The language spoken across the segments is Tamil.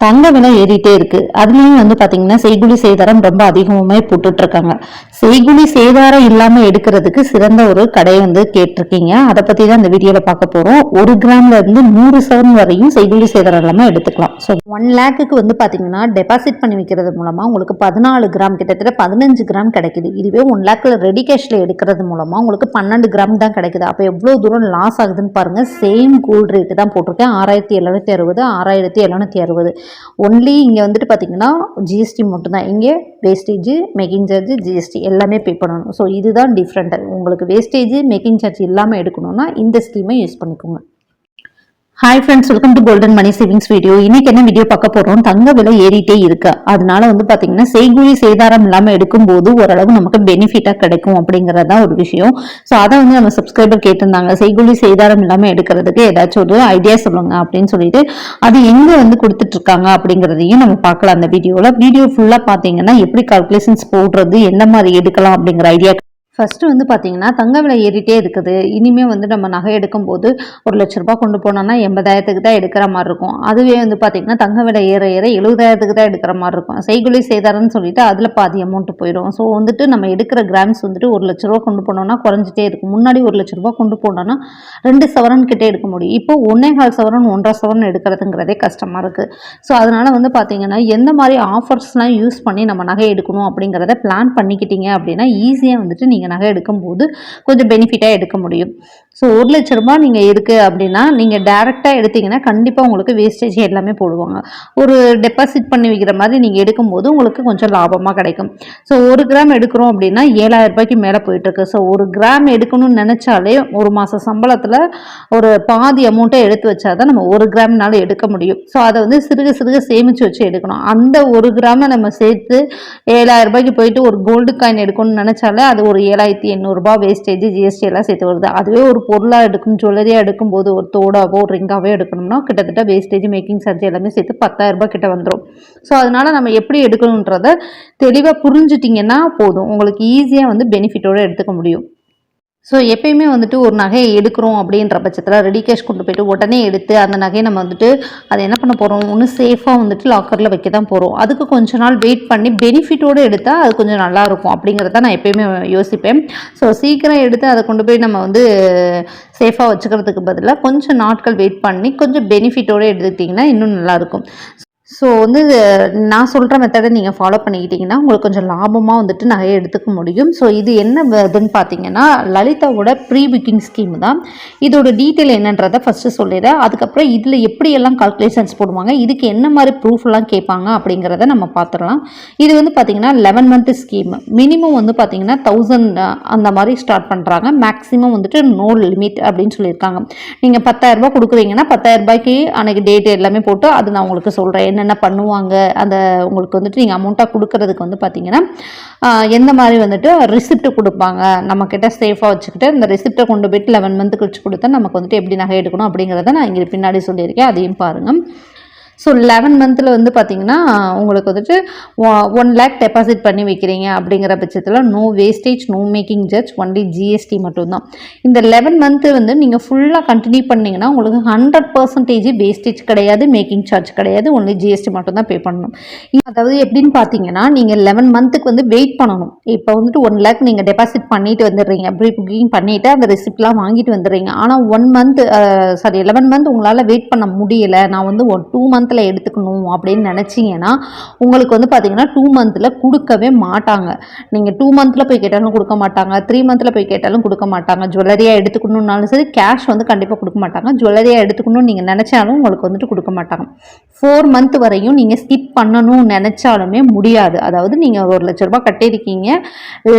தங்க விலை ஏறிட்டே இருக்கு. அதுலயும் வந்து பாத்தீங்கன்னா செய்குலி சேதாரம் ரொம்ப அதிகமாவே போட்டுட்டு இருக்காங்க செய்குலி சேதாரம் இல்லாம எடுக்கிறதுக்கு சிறந்த ஒரு கடை வந்து கேட்டிருக்கீங்க. அதை பத்தி தான் இந்த வீடியோல பார்க்க போறோம். ஒரு கிராம்ல இருந்து நூறு சவரன் வரையும் செய்குலி சேதாரம் இல்லாம எடுத்துக்கலாம். ஸோ ஒன் லேக்குக்கு வந்து பாத்தீங்கன்னா டெபாசிட் பண்ணி வைக்கிறது மூலமா உங்களுக்கு பதினாலு கிராம் கிட்டத்தட்ட பதினஞ்சு கிராம் கிடைக்குது. இதுவே ஒன் லேக்ல ரெடி கேஷ்ல எடுக்கிறது மூலமா உங்களுக்கு பன்னெண்டு கிராம் தான் கிடைக்குது. அப்போ எவ்வளவு தூரம் லாஸ் ஆகுதுன்னு பாருங்க. சேம் கோல்டு ரேட்டு தான் போட்டிருக்கேன். ஆறாயிரத்தி எழுநூத்தி அறுபது ஆறாயிரத்தி எழுநூத்தி அறுபது. ஒன்லி இங்கே வந்துட்டு பார்த்தீங்கன்னா ஜிஎஸ்டி மட்டும்தான். இங்கே வேஸ்டேஜ் மேக்கிங் சார்ஜ் ஜிஎஸ்டி எல்லாமே பே பண்ணணும். ஸோ இதுதான் டிஃப்ரெண்ட்டு உங்களுக்கு வேஸ்டேஜ் மேக்கிங் சார்ஜ் இல்லாமல் எடுக்கணும்னா இந்த ஸ்கீமை யூஸ் பண்ணிக்கோங்க. Hi friends welcome to golden money savings video இன்னைக்கு என்ன வீடியோ பார்க்க போறோம்? தங்க விலை ஏறிட்டே இருக்கு. அதனால வந்து பாத்தீங்கன்னா செய்கூலி சேதாரம் இல்லாம எடுக்கும்போது ஓரளவு நமக்கு பெனிஃபிட்டா கிடைக்கும் அப்படிங்கறதா ஒரு விஷயம். ஸோ அதை வந்து நம்ம சப்ஸ்கிரைபர் கேட்டிருந்தாங்க. செய்கூலி சேதாரம் இல்லாம எடுக்கிறதுக்கு ஏதாச்சும் ஒரு ஐடியா சொல்லுங்க அப்படின்னு சொல்லிட்டு அது எங்க வந்து கொடுத்துட்டு இருக்காங்க அப்படிங்கறதையும் நம்ம பார்க்கலாம் அந்த வீடியோல வீடியோ ஃபுல்லா பாத்தீங்கன்னா எப்படி கால்குலேஷன்ஸ் போடுறது எந்த மாதிரி எடுக்கலாம் அப்படிங்கிற ஐடியா ஃபஸ்ட்டு வந்து பார்த்திங்கன்னா தங்க விலை ஏறிட்டே இருக்குது. இனிமேல் வந்து நம்ம நகை எடுக்கும்போது ஒரு லட்ச ரூபா கொண்டு போனோம்னா எண்பதாயிரத்துக்கு தான் எடுக்கிற மாதிரி இருக்கும். அதுவே வந்து பார்த்தீங்கன்னா தங்க விலை ஏற ஏற எழுபதாயிரத்துக்கு தான் எடுக்கிற மாதிரி இருக்கும். செய்குலி செய்தாரன்னு சொல்லிட்டு அதில் பாதி அமௌண்ட் போயிடும். ஸோ வந்துட்டு நம்ம எடுக்கிற கிராம்ஸ் வந்துட்டு ஒரு லட்ச ரூபா கொண்டு போனோம்னா குறைஞ்சிட்டே இருக்கும். முன்னாடி ஒரு லட்ச ரூபா கொண்டு போனோம்னா ரெண்டு சவரன் கிட்டே எடுக்க முடியும். இப்போ ஒன்னே கால் சவரன் ஒன்றரை சவரன் எடுக்கிறதுங்கிறதே கஷ்டமாக இருக்குது ஸோ அதனால் வந்து பார்த்திங்கன்னா எந்த மாதிரி ஆஃபர்ஸ்லாம் யூஸ் பண்ணி நம்ம நகை எடுக்கணும் அப்படிங்கிறத பிளான் பண்ணிக்கிட்டீங்க அப்படின்னா ஈஸியாக வந்துட்டு நீங்கள் நகை எடுக்கும்போது கொஞ்சம் பெனிஃபிட்டாக எடுக்க முடியும். ஸோ ஒரு லட்ச ரூபாய் நீங்கள் இருக்குது அப்படின்னா நீங்கள் டேரெக்டாக எடுத்தீங்கன்னா கண்டிப்பாக உங்களுக்கு வேஸ்டேஜ் எல்லாமே போடுவாங்க. ஒரு டெபாசிட் பண்ணி வைக்கிற மாதிரி நீங்கள் எடுக்கும்போது உங்களுக்கு கொஞ்சம் லாபமாக கிடைக்கும். ஸோ ஒரு கிராம் எடுக்கிறோம் அப்படின்னா ஏழாயிரம் ரூபாய்க்கு மேலே போயிட்டுருக்கு. ஸோ ஒரு கிராம் எடுக்கணும்னு நினச்சாலே ஒரு மாத சம்பளத்தில் ஒரு பாதி அமௌண்ட்டை எடுத்து வச்சா தான் நம்ம ஒரு கிராம்னால எடுக்க முடியும். ஸோ அதை வந்து சிறுக சிறுக சேமித்து வச்சு எடுக்கணும். அந்த ஒரு கிராமை நம்ம சேர்த்து ஏழாயிரம் ரூபாய்க்கு போயிட்டு ஒரு கோல்டு காயின் எடுக்கணும்னு நினச்சாலே அது ஒரு ஏழாயிரத்தி எண்ணூறுரூபா வேஸ்டேஜ் ஜிஎஸ்டி எல்லாம் சேர்த்து வருது. அதுவே ஒரு பொருளாக எடுக்கும் ஜுவல்லரியாக எடுக்கும்போது ஒரு தோடாவோ ஒரு ரிங்காவோ எடுக்கணும்னா கிட்டத்தட்ட வேஸ்டேஜ் மேக்கிங் சார்ஜ் எல்லாமே சேர்த்து பத்தாயிரம் ரூபாய் கிட்ட வந்துடும் ஸோ அதனால் நம்ம எப்படி எடுக்கணுன்றத தெளிவாக புரிஞ்சிட்டிங்கன்னா போதும். உங்களுக்கு ஈஸியாக வந்து பெனிஃபிட்டோடு எடுத்துக்க முடியும். ஸோ எப்பயுமே வந்துட்டு ஒரு நகையை எடுக்கிறோம் அப்படின்ற பட்சத்தில் ரெடி கேஷ் கொண்டு போயிட்டு உடனே எடுத்து அந்த நகையை நம்ம வந்துட்டு அதை என்ன பண்ண போகிறோம் ஒன்று சேஃபாக வந்துட்டு லாக்கரில் வைக்க தான் போகிறோம் அதுக்கு கொஞ்ச நாள் வெயிட் பண்ணி பெனிஃபிட்டோடு எடுத்தால் அது கொஞ்சம் நல்லாயிருக்கும் அப்படிங்கிறத நான் எப்பயுமே யோசிப்பேன். ஸோ சீக்கிரம் எடுத்து அதை கொண்டு போய் நம்ம வந்து சேஃபாக வச்சுக்கிறதுக்கு பதிலாக கொஞ்சம் நாட்கள் வெயிட் பண்ணி கொஞ்சம் பெனிஃபிட்டோடு எடுத்துக்கிட்டிங்கன்னா இன்னும் நல்லாயிருக்கும் ஸோ வந்து நான் சொல்கிற மெத்தடை நீங்கள் ஃபாலோ பண்ணிக்கிட்டிங்கன்னா உங்களுக்கு கொஞ்சம் லாபமாக வந்துட்டு நகையை எடுத்துக்க முடியும். ஸோ இது என்ன இதுன்னு பார்த்தீங்கன்னா லலிதாவோட ப்ரீ புக்கிங் ஸ்கீம் தான். இதோட டீட்டெயில் என்னன்றதை ஃபஸ்ட்டு சொல்லிடுறேன் அதுக்கப்புறம் இதில் எப்படியெல்லாம் கால்குலேஷன்ஸ் போடுவாங்க இதுக்கு என்ன மாதிரி ப்ரூஃப்லாம் கேட்பாங்க அப்படிங்கிறத நம்ம பார்த்துடலாம் இது வந்து பார்த்தீங்கன்னா லெவன் மந்த் ஸ்கீம் மினிமம் வந்து பார்த்தீங்கன்னா தௌசண்ட் அந்த மாதிரி ஸ்டார்ட் பண்ணுறாங்க மேக்ஸிமம் வந்துட்டு நோ லிமிட் அப்படின்னு சொல்லியிருக்காங்க. நீங்கள் பத்தாயிரரூபா கொடுக்குறீங்கன்னா பத்தாயிரரூபாய்க்கு அன்றைக்கி டேட் எல்லாமே போட்டு அது நான் உங்களுக்கு சொல்கிறேன் என்னென்ன பண்ணுவாங்க அந்த உங்களுக்கு வந்துட்டு நீங்கள் அமௌண்ட்டாக கொடுக்கறதுக்கு வந்து பார்த்தீங்கன்னா எந்த மாதிரி வந்துட்டு ரிசிப்ட் கொடுப்பாங்க? நம்மக்கிட்ட சேஃபாக வச்சுக்கிட்டு அந்த ரிசிப்டை கொண்டு போயிட்டு லெவன் மந்த்து கழிச்சு கொடுத்தா நமக்கு வந்துட்டு எப்படி நகை எடுக்கணும் அப்படிங்கிறத நான் இங்கே பின்னாடி சொல்லியிருக்கேன். அதையும் பாருங்கள் ஸோ லெவன் மந்தில் வந்து பார்த்தீங்கன்னா உங்களுக்கு வந்துட்டு ஒன் லேக் டெபாசிட் பண்ணி வைக்கிறீங்க அப்படிங்கிற பட்சத்தில் no wastage no making charge only GST மட்டும்தான். இந்த லெவன் மந்த்து வந்து நீங்கள் ஃபுல்லாக கண்டினியூ பண்ணிங்கன்னா உங்களுக்கு ஹண்ட்ரட் பர்சன்டேஜ் வேஸ்டேஜ் கிடையாது மேக்கிங் சார்ஜ் கிடையாது ஒன்லி ஜிஎஸ்டி மட்டும்தான் பே பண்ணணும். அதாவது எப்படின்னு பார்த்தீங்கன்னா நீங்கள் லெவன் மந்த்துக்கு வந்து வெயிட் பண்ணணும். இப்போ வந்துட்டு ஒன் லேக் நீங்கள் டெபாசிட் பண்ணிட்டு வந்துடுறீங்க. ப்ரீ புக்கிங் பண்ணிவிட்டு அந்த ரெசிப்ட்லாம் வாங்கிட்டு வந்துடுறீங்க. ஆனால் one month sorry eleven month உங்களால் வெயிட் பண்ண முடியலை. நான் வந்து ஒன் டூ மந்த் மந்தில் எடுத்துக்கணும் அப்படின்னு நினச்சிங்கன்னா உங்களுக்கு வந்து பார்த்தீங்கன்னா டூ மந்தில் கொடுக்கவே மாட்டாங்க. நீங்கள் டூ மந்தில் போய் கேட்டாலும் கொடுக்க மாட்டாங்க த்ரீ மந்தில் போய் கேட்டாலும் கொடுக்க மாட்டாங்க. ஜுவல்லரியாக எடுத்துக்கணுன்னாலும் சரி கேஷ் வந்து கண்டிப்பாக கொடுக்க மாட்டாங்க. ஜுவல்லரியாக எடுத்துக்கணும்னு நீங்கள் நினச்சாலும் உங்களுக்கு வந்துட்டு கொடுக்க மாட்டாங்க. ஃபோர் மந்த் வரையும் நீங்கள் ஸ்கிப் பண்ணணும்னு நினச்சாலுமே முடியாது. அதாவது நீங்கள் ஒரு லட்ச ரூபாய் கட்டியிருக்கீங்க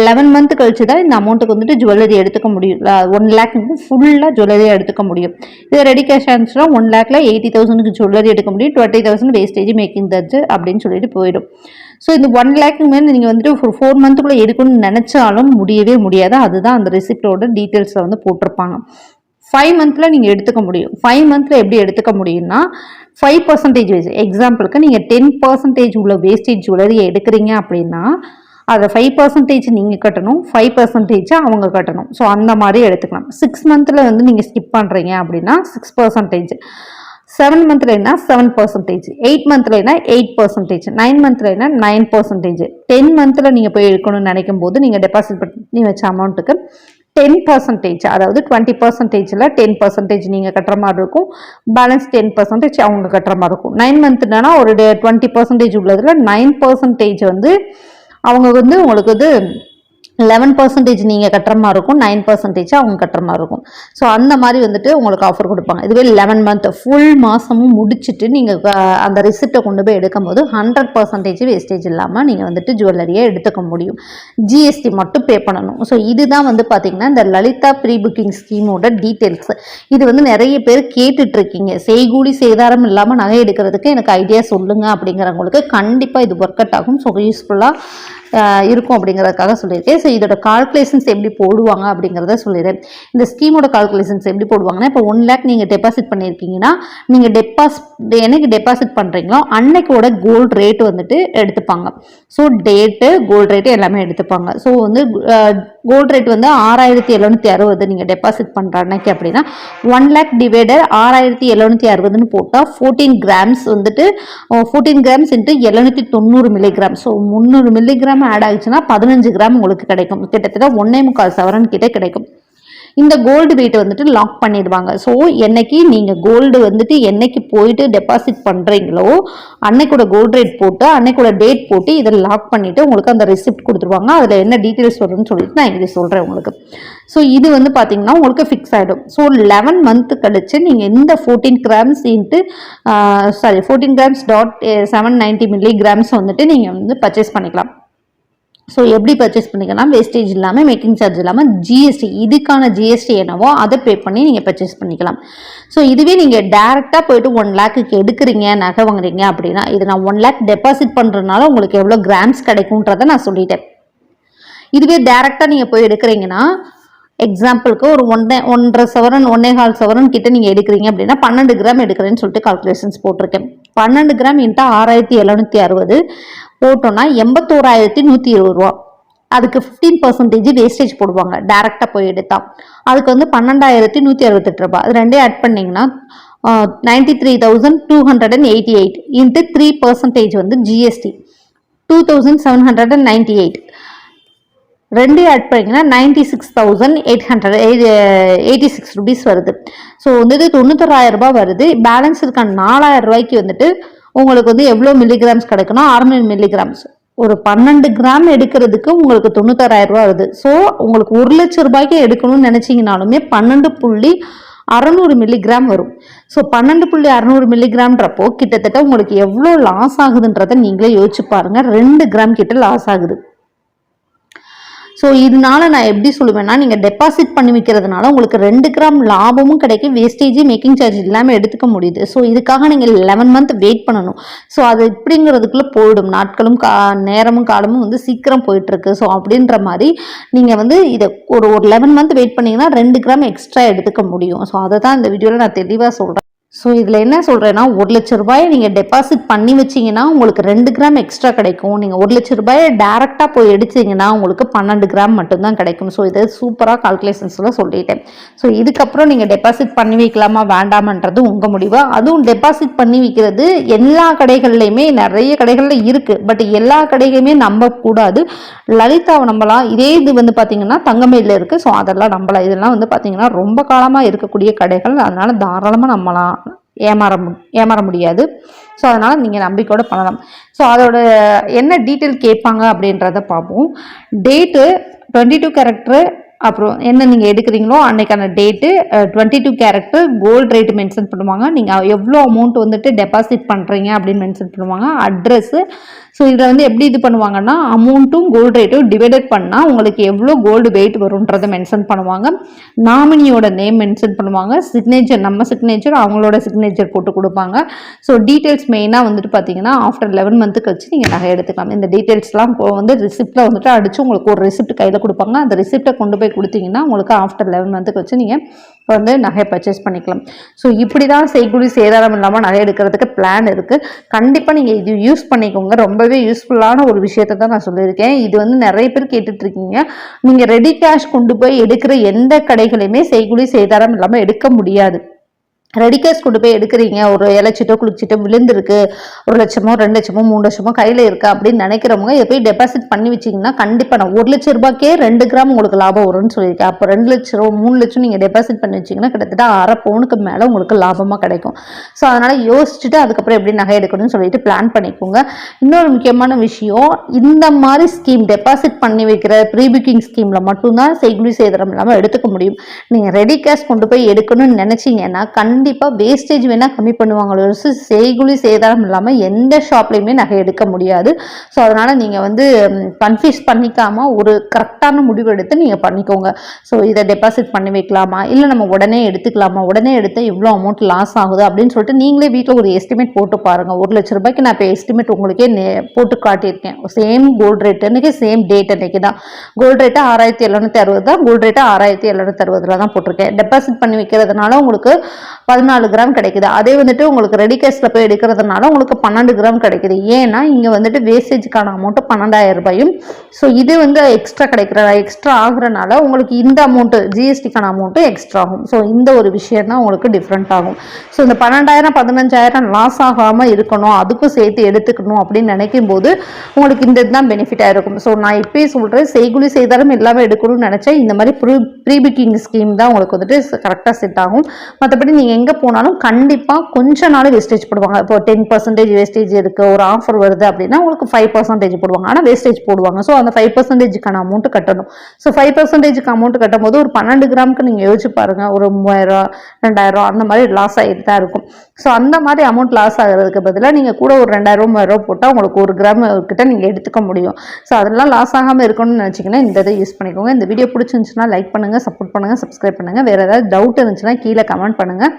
லெவன் மந்த் கழிச்சு தான் இந்த அமௌண்ட்டுக்கு வந்துட்டு ஜுவல்லரி எடுத்துக்க முடியும். ஒன் லேக் ஃபுல்லாக ஜுவல்லரியாக எடுத்துக்க முடியும். இது ரெடி கேஷ் ஆன்ஸ்னா ஒன் லேக்கில் எயிட்டி தௌசண்ட்க்கு ஜுவல்லரி எடுக்க முடியும். டுவெண்ட்டி தௌசண்ட் வேஸ்டேஜ் மேக்கிங் தச்சு அப்படின்னு சொல்லிட்டு போயிடும். ஸோ இந்த ஒன் லேக்கு மேலே நீங்கள் வந்துட்டு ஒரு ஃபோர் மந்த்துக்குள்ளே எடுக்கணும்னு நினச்சாலும் முடியவே முடியாது. அதுதான் அந்த ரெசிப்டோட டீட்டெயில்ஸை வந்து போட்டிருப்பாங்க. ஃபைவ் மந்த்தில் நீங்கள் எடுத்துக்க முடியும். ஃபைவ் மந்த்தில் எப்படி எடுத்துக்க முடியும்னா ஃபைவ் பர்சன்டேஜ் வேஸ்ட் எக்ஸாம்பிளுக்கு நீங்கள் டென் பர்சன்டேஜ் உள்ள வேஸ்டேஜ் ஜுவல்லரி எடுக்கிறீங்க அப்படின்னா அதை ஃபைவ் பர்சன்டேஜ் நீங்கள் கட்டணும் ஃபைவ் பர்சன்டேஜை அவங்க கட்டணும். ஸோ அந்த மாதிரி எடுத்துக்கலாம். சிக்ஸ் மந்த்தில் வந்து நீங்கள் ஸ்கிப் பண்ணுறீங்க அப்படின்னா சிக்ஸ் பர்சன்டேஜ் செவன் மந்த்லனா செவன் பர்சன்டேஜ் எயிட் மந்த்லனா எயிட் பர்சன்டேஜ் நைன் மந்த்லனா நைன் பர்சன்டேஜ் டென் மந்தில் நீங்கள் போய் எடுக்கணும்னு நினைக்கும் போது நீங்கள் டெபாசிட் பண்ணி வச்ச அமௌண்ட்டுக்கு டென் பர்சன்டேஜ் அதாவது டுவெண்ட்டி பர்சன்டேஜில் டென் பர்சன்டேஜ் நீங்கள் கட்டுற மாதிரி இருக்கும். பேலன்ஸ் டென் பர்சன்டேஜ் அவங்க கட்டுற மாதிரி இருக்கும். நைன் மந்த்னா ஒரு டுவெண்ட்டி பர்சன்டேஜ் உள்ளதில் நைன் பர்சன்டேஜ் வந்து அவங்க வந்து உங்களுக்கு வந்து லெவன் பர்சன்டேஜ் நீங்கள் கட்டுற மாதிரி இருக்கும் நைன் பர்சன்டேஜ் அவங்க கட்டுற மாதிரி இருக்கும். ஸோ அந்த மாதிரி வந்துட்டு உங்களுக்கு ஆஃபர் கொடுப்பாங்க. இதுவே லெவன் மந்த் ஃபுல் மாதமும் முடிச்சுட்டு நீங்கள் அந்த ரிசிப்டை கொண்டு போய் எடுக்கும் போது ஹண்ட்ரட் பர்சன்டேஜ் வேஸ்டேஜ் இல்லாமல் நீங்கள் வந்துட்டு ஜுவல்லரியை எடுத்துக்க முடியும். ஜிஎஸ்டி மட்டும் பே பண்ணணும். ஸோ இதுதான் வந்து பார்த்தீங்கன்னா இந்த லலிதா ப்ரீ புக்கிங் ஸ்கீமோட டீட்டெயில்ஸ் இது வந்து நிறைய பேர் கேட்டுட்ருக்கீங்க. செய்கூலி சேதாரம் இல்லாமல் நகை எடுக்கிறதுக்கு எனக்கு ஐடியா சொல்லுங்கள் அப்படிங்கிறவங்களுக்கு கண்டிப்பாக இது ஒர்க் அவுட் ஆகும் ஸோ யூஸ்ஃபுல்லாக இருக்கும் அப்படிங்கிறதுக்காக சொல்லியிருக்கேன். ஸோ இதோட கால்குலேஷன்ஸ் எப்படி போடுவாங்க அப்படிங்கிறத சொல்லிடுறேன். இந்த ஸ்கீமோட கால்குலேஷன்ஸ் எப்படி போடுவாங்கன்னா இப்போ ஒன் லேக் நீங்கள் டெபாசிட் பண்ணியிருக்கீங்கன்னா நீங்கள் டெபாசிட் என்னைக்கு டெபாசிட் பண்ணுறீங்களோ அன்னைக்கோட கோல்டு ரேட் வந்துட்டு எடுத்துப்பாங்க. ஸோ டேட்டு கோல்டு ரேட்டு எல்லாமே எடுத்துப்பாங்க. ஸோ வந்து கோல்டு ரேட் வந்து ஆறாயிரத்தி எழுநூத்தி அறுபது நீங்கள் டெபாசிட் பண்ணுற அன்னைக்கு அப்படின்னா ஒன் லேக் டிவைடர் ஆறாயிரத்தி எழுநூத்தி அறுபதுன்னு போட்டால் ஃபோர்டீன் கிராம்ஸ் வந்துட்டு ஃபோர்டீன் கிராம்ஸ் இன்ட்டு எழுநூத்தி தொண்ணூறு மில்லிகிராம் ஸோ முந்நூறு மில்லிகிராம் ஆட் ஆயிடுச்சுன்னா பதினஞ்சு கிராம் உங்களுக்கு கிடைக்கும். கிட்டத்தட்ட ஒன்னே முக்கால் சவரன் கிட்ட கிடைக்கும். இந்த கோல்டு வெயிட் வந்துட்டு லாக் பண்ணிடுவாங்க. ஸோ என்னைக்கு நீங்கள் கோல்டு வந்துட்டு என்னைக்கு போயிட்டு டெபாசிட் பண்ணுறீங்களோ அன்னைக்கூட கோல்டு ரேட் போட்டு அன்னைக்கூட டேட் போட்டு இதை லாக் பண்ணிவிட்டு உங்களுக்கு அந்த ரிசிப்ட் கொடுத்துருவாங்க. அதில் என்ன டீட்டெயில்ஸ் வரும்னு சொல்லிட்டு நான் இங்கே சொல்கிறேன் உங்களுக்கு. ஸோ இது வந்து பார்த்தீங்கன்னா உங்களுக்கு ஃபிக்ஸ் ஆகிடும் ஸோ லெவன் மந்த் கழிச்சு நீங்கள் இந்த fourteen grams into sorry fourteen grams dot seven ninety milli grams வந்துட்டு நீங்கள் வந்து பர்ச்சேஸ் பண்ணிக்கலாம். ஸோ எப்படி பர்ச்சேஸ் பண்ணிக்கலாம்? வேஸ்டேஜ் இல்லாமல் மேக்கிங் சார்ஜ் இல்லாமல் ஜிஎஸ்டி இதுக்கான ஜிஎஸ்டி என்னவோ அதை பே பண்ணி நீங்கள் பர்ச்சேஸ் பண்ணிக்கலாம். ஸோ இதுவே நீங்கள் டேரெக்டாக போயிட்டு ஒன் லேக்குக்கு எடுக்கிறீங்க நகை வாங்குறீங்க அப்படின்னா இது நான் ஒன் லேக் டெபாசிட் பண்ணுறதுனால உங்களுக்கு எவ்வளோ கிராம்ஸ் கிடைக்கும்ன்றதை நான் சொல்லிட்டேன். இதுவே டேரெக்டாக நீங்கள் போய் எடுக்கிறீங்கன்னா எக்ஸாம்பிளுக்கு ஒரு ஒன்றே ஒன்றரை சவரன் ஒன்னே கால் சவரன் கிட்ட நீங்கள் எடுக்கிறீங்க அப்படின்னா பன்னெண்டு கிராம் எடுக்கிறேன்னு சொல்லிட்டு கால்குலேஷன்ஸ் போட்டிருக்கேன். பன்னெண்டு கிராம் இன்ட்டு ஆறாயிரத்தி எழுநூற்றி அறுபது போட்டோம்னா எண்பத்தோராயிரத்தி நூற்றி இருபது ரூபா. அதுக்கு ஃபிஃப்டீன் பர்சன்டேஜ் வேஸ்டேஜ் போடுவாங்க. டேரெக்டாக போய் எடுத்தா. அதுக்கு வந்து பன்னெண்டாயிரத்தி நூற்றி அறுபத்தெட்டு ரூபாய் அது ரெண்டே ஆட் பண்ணிங்கன்னா ninety three thousand two hundred and eighty eight into three percentage வந்து GST two thousand seven hundred and ninety eight ரெண்டு ஆட் பண்ணிங்கன்னா ninety six thousand eight hundred eighty six rupees வருது ஸோ வந்துட்டு தொண்ணூத்தொராயிரம் ரூபாய் வருது. பேலன்ஸ் இருக்கான நாலாயிரம் ரூபாய்க்கு வந்துட்டு உங்களுக்கு வந்து எவ்வளோ மில்லிகிராம்ஸ் கிடைக்கணும்? அறுநூறு மில்லிகிராம்ஸ் ஒரு பன்னெண்டு கிராம் எடுக்கிறதுக்கு உங்களுக்கு தொண்ணூத்தாறாயிரம் ரூபா வருது. ஸோ உங்களுக்கு ஒரு லட்சம் ரூபாய்க்கு எடுக்கணும்னு நினச்சிங்கனாலுமே பன்னெண்டு புள்ளி அறநூறு மில்லிகிராம் வரும். ஸோ பன்னெண்டு புள்ளி அறநூறு மில்லிகிராம்ன்றப்போ கிட்டத்தட்ட உங்களுக்கு எவ்வளோ லாஸ் ஆகுதுன்றதை நீங்களே யோசிச்சு பாருங்கள் ரெண்டு கிராம் கிட்ட லாஸ் ஆகுது. ஸோ இதனால நான் எப்படி சொல்லுவேன்னா நீங்கள் டெபாசிட் பண்ணி வைக்கிறதுனால உங்களுக்கு ரெண்டு கிராம் லாபமும் கிடைக்கும். வேஸ்டேஜ் மேக்கிங் சார்ஜ் இல்லாமல் எடுத்துக்க முடியுது. ஸோ இதுக்காக நீங்கள் லெவன் மந்த் வெயிட் பண்ணணும். ஸோ அது இப்படிங்கிறதுக்குள்ளே போயிடும். நாட்களும் கா நேரமும் காலமும் வந்து சீக்கிரம் போயிட்டுருக்கு. ஸோ அப்படின்ற மாதிரி நீங்கள் வந்து இதை ஒரு ஒரு லெவன் மந்த் வெயிட் பண்ணிங்கன்னா ரெண்டு கிராம் எக்ஸ்ட்ரா எடுத்துக்க முடியும். ஸோ அதை தான் இந்த வீடியோவில் நான் தெளிவாக சொல்கிறேன் ஸோ இதில் என்ன சொல்கிறேன்னா ஒரு லட்ச ரூபாயை நீங்கள் டெபாசிட் பண்ணி வச்சிங்கன்னா உங்களுக்கு ரெண்டு கிராம் எக்ஸ்ட்ரா கிடைக்கும். நீங்கள் ஒரு லட்ச ரூபாயை டேரெக்டாக போய் எடுத்தீங்கன்னா உங்களுக்கு பன்னெண்டு கிராம் மட்டும்தான் கிடைக்கும். ஸோ இதை சூப்பராக கால்குலேஷன்ஸில் சொல்லிட்டேன். ஸோ இதுக்கப்புறம் நீங்கள் டெபாசிட் பண்ணி வைக்கலாமா வேண்டாமன்றது உங்கள் முடிவு. அதுவும் டெபாசிட் பண்ணி வைக்கிறது எல்லா கடைகள்லையுமே நிறைய கடைகளில் இருக்குது பட் எல்லா கடைகளையுமே நம்பக்கூடாது. லலிதாவை நம்பலாம். இதே இது வந்து பார்த்திங்கன்னா தங்கமேல இருக்குது ஸோ அதெல்லாம் நம்பலாம். இதெல்லாம் வந்து பார்த்திங்கன்னா ரொம்ப காலமாக இருக்கக்கூடிய கடைகள். அதனால் தாராளமாக நம்பலாம். ஏமாற மு ஏமாற முடியாது. ஸோ அதனால் நீங்கள் நம்பிக்கையோட பண்ணலாம். ஸோ அதோட என்ன டீட்டெயில் கேட்பாங்க அப்படின்றத பார்ப்போம். டேட்டு டுவெண்ட்டி டூ கேரக்டரு அப்புறம் என்ன நீங்கள் எடுக்கிறீங்களோ அன்னைக்கான date twenty two carat gold rate mention பண்ணுவாங்க. நீங்கள் எவ்வளோ அமௌண்ட் வந்துட்டு டெபாசிட் பண்ணுறீங்க அப்படின்னு மென்ஷன் பண்ணுவாங்க. அட்ரஸ்ஸு ஸோ இதில் வந்து எப்படி இது பண்ணுவாங்கன்னா அமௌண்ட்டும் கோல்டு ரேட்டும் டிவைடட் பண்ணால் உங்களுக்கு எவ்வளோ கோல்டு வெயிட் வரும்ன்றதை மென்ஷன் பண்ணுவாங்க. நாமினியோட நேம் மென்ஷன் பண்ணுவாங்க. சிக்னேச்சர் நம்ம சிக்னேச்சர் அவங்களோட சிக்னேச்சர் போட்டு கொடுப்பாங்க. ஸோ டீட்டெயில்ஸ் மெயினாக வந்துட்டு பார்த்தீங்கன்னா ஆஃப்டர் லெவன் மந்த்துக்கு வச்சு நீங்கள் நகை எடுத்துக்கலாம். இந்த டீட்டெயில்ஸ்லாம் வந்து ரிசிப்ட்டில் வந்துட்டு அடித்து உங்களுக்கு ஒரு ரிசிப்ட் கையில் கொடுப்பாங்க. அந்த ரிசிப்டை கொண்டு போய் கொடுத்தீங்கன்னா உங்களுக்கு ஆஃப்டர் லெவன் மந்த்துக்கு வச்சு நீங்கள் வந்து நகை பர்ச்சேஸ் பண்ணிக்கலாம். ஸோ இப்படி தான் செய்குழி சேதாரம் இல்லாமல் நகை எடுக்கிறதுக்கு பிளான் இருக்குது கண்டிப்பாக நீங்கள் இது யூஸ் பண்ணிக்கோங்க. ரொம்பவே யூஸ்ஃபுல்லான ஒரு விஷயத்தை தான் நான் சொல்லியிருக்கேன். இது வந்து நிறைய பேர் கேட்டுட்ருக்கீங்க. நீங்கள் ரெடி கேஷ் கொண்டு போய் எடுக்கிற எந்த கடைகளையுமே செய்குழி சேதாரம் இல்லாமல் எடுக்க முடியாது. ரெடி கேஷ் கொண்டு போய் எடுக்கிறீங்க. ஒரு இலைச்சிட்டோ குளிச்சிட்டோ விழுந்திருக்கு. ஒரு லட்சமோ ரெண்டு லட்சமோ மூணு லட்சமோ கையில் இருக்கா அப்படின்னு நினைக்கிறவங்க இதை போய் டெபாசிட் பண்ணி வச்சிங்கன்னா கண்டிப்பாக நான் ஒரு லட்ச ரூபாய்க்கே ரெண்டு கிராம் உங்களுக்கு லாபம் வரும்னு சொல்லியிருக்கேன். அப்போ ரெண்டு லட்ச ரூபா மூணு லட்சம் நீங்கள் டெபாசிட் பண்ணி வச்சிங்கன்னா கிட்டத்தட்ட அரை பவுனுக்கு மேலே உங்களுக்கு லாபமாக கிடைக்கும். ஸோ அதனால் யோசிச்சுட்டு அதுக்கப்புறம் எப்படி நகை எடுக்கணும்னு சொல்லிட்டு பிளான் பண்ணிக்கோங்க. இன்னொரு முக்கியமான விஷயம் இந்த மாதிரி ஸ்கீம் டெபாசிட் பண்ணி வைக்கிற ப்ரீ புக்கிங் ஸ்கீமில் மட்டும்தான் செய்குலி சேதனம் இல்லாமல் எடுத்துக்க முடியும். நீங்கள் ரெடி கேஷ் கொண்டு போய் எடுக்கணும்னு நினச்சிங்கன்னா கண்டிப்பாக வேஸ்டேஜ் வேணால் கம்மி பண்ணுவாங்களோ ஒரு செய்குலி சேதாரம் இல்லாமல் எந்த ஷாப்லேயுமே நகை எடுக்க முடியாது. ஸோ அதனால் நீங்கள் வந்து கன்ஃபியூஸ் பண்ணிக்காமல் ஒரு கரெக்டான முடிவு எடுத்து நீங்கள் பண்ணிக்கோங்க. ஸோ இதை டெபாசிட் பண்ணி வைக்கலாமா? இல்லை நம்ம உடனே எடுத்துக்கலாமா? உடனே எடுத்தால் இவ்வளோ அமௌண்ட் லாஸ் ஆகுது அப்படின்னு சொல்லிட்டு நீங்களே வீட்டில் ஒரு எஸ்டிமேட் போட்டு பாருங்கள் ஒரு லட்ச ரூபாய்க்கு நான் இப்போ எஸ்டிமேட் உங்களுக்கே நே- போட்டு காட்டியிருக்கேன். சேம் கோல்டு ரேட் அன்றைக்கி சேம் டேட் அன்றைக்கி தான். கோல்டு ரேட்டு ஆறாயிரத்தி எழுநூத்தி அறுபது தான். கோல்டு ரேட்டு ஆறாயிரத்தி எழுநூத்தி அறுபதுல தான் போட்டிருக்கேன். டெபாசிட் பண்ணி வைக்கிறதுனால உங்களுக்கு பதினாலு கிராம் கிடைக்குது. அதே வந்துட்டு உங்களுக்கு ரெடி கேஷில் போய் எடுக்கிறதுனால உங்களுக்கு பன்னெண்டு கிராம் கிடைக்குது. ஏன்னா இங்கே வந்துட்டு வேஸ்டேஜுக்கான அமௌண்ட்டு பன்னெண்டாயிரம் ரூபாயும் ஸோ இது வந்து எக்ஸ்ட்ரா கிடைக்கிற எக்ஸ்ட்ரா ஆகுறனால உங்களுக்கு இந்த அமௌண்ட்டு ஜிஎஸ்டிக்கான அமௌண்ட்டு எக்ஸ்ட்ரா ஆகும். ஸோ இந்த ஒரு விஷயம் தான் உங்களுக்கு டிஃப்ரெண்ட் ஆகும். ஸோ இந்த பன்னெண்டாயிரம் பதினஞ்சாயிரம் லாஸ் ஆகாமல் இருக்கணும் அதுக்கும் சேர்த்து எடுத்துக்கணும் அப்படின்னு நினைக்கும் போது உங்களுக்கு இந்த இதுதான் பெனிஃபிட்டாக இருக்கும். ஸோ நான் இப்பயே சொல்கிறேன் செய்குலி செய்தாலும் எல்லாமே எடுக்கணும்னு நினச்சேன். இந்த மாதிரி ப்ரீ ப்ரீ புக்கிங் ஸ்கீம் தான் உங்களுக்கு வந்துட்டு கரெக்டாக செட் ஆகும். மற்றபடி நீங்கள் எங்கே போனாலும் கண்டிப்பாக கொஞ்ச நாள் வேஸ்டேஜ் போடுவாங்க. இப்போ டென் பர்சன்டேஜ் வேஸ்டேஜ் இருக்குது ஒரு ஆஃபர் வருது அப்படின்னா உங்களுக்கு ஃபைவ் பர்சன்டேஜ் போடுவாங்க. ஆனால் வேஸ்டேஜ் போடுவாங்க. ஸோ அந்த ஃபைவ் பர்சன்டேஜுக்கான அமௌண்ட் கட்டணும். ஸோ ஃபைவ் பர்சன்டேஜுக்கு அமௌண்ட் கட்டும் போது ஒரு பன்னெண்டு கிராமுக்கு நீங்கள் யோசிச்சு பாருங்கள் ஒரு மூவாயிரம் ரெண்டாயிரம் அந்த மாதிரி லாஸ் ஆகிட்டு தான் இருக்கும். ஸோ அந்த மாதிரி அமௌண்ட் லாஸ் ஆகிறதுக்கு பதிலாக நீங்கள் கூட ஒரு ரெண்டாயிரம் மூவாயிரம் போட்டால் உங்களுக்கு ஒரு கிராம் கிட்ட நீங்கள் எடுத்துக்க முடியும். ஸோ அதெல்லாம் லாஸ் ஆகாமல் இருக்கணும்னு நினச்சிங்கன்னா இந்த இதை யூஸ் பண்ணிக்கோங்க. இந்த வீடியோ பிடிச்சிருந்துச்சுன்னா லைக் பண்ணுங்கள் சப்போர்ட் பண்ணுங்கள் சப்ஸ்கிரைப் பண்ணுங்கள் வேறு ஏதாவது டவுட் இருந்துச்சுன்னா கீழே கமெண்ட் பண்ணுங்கள்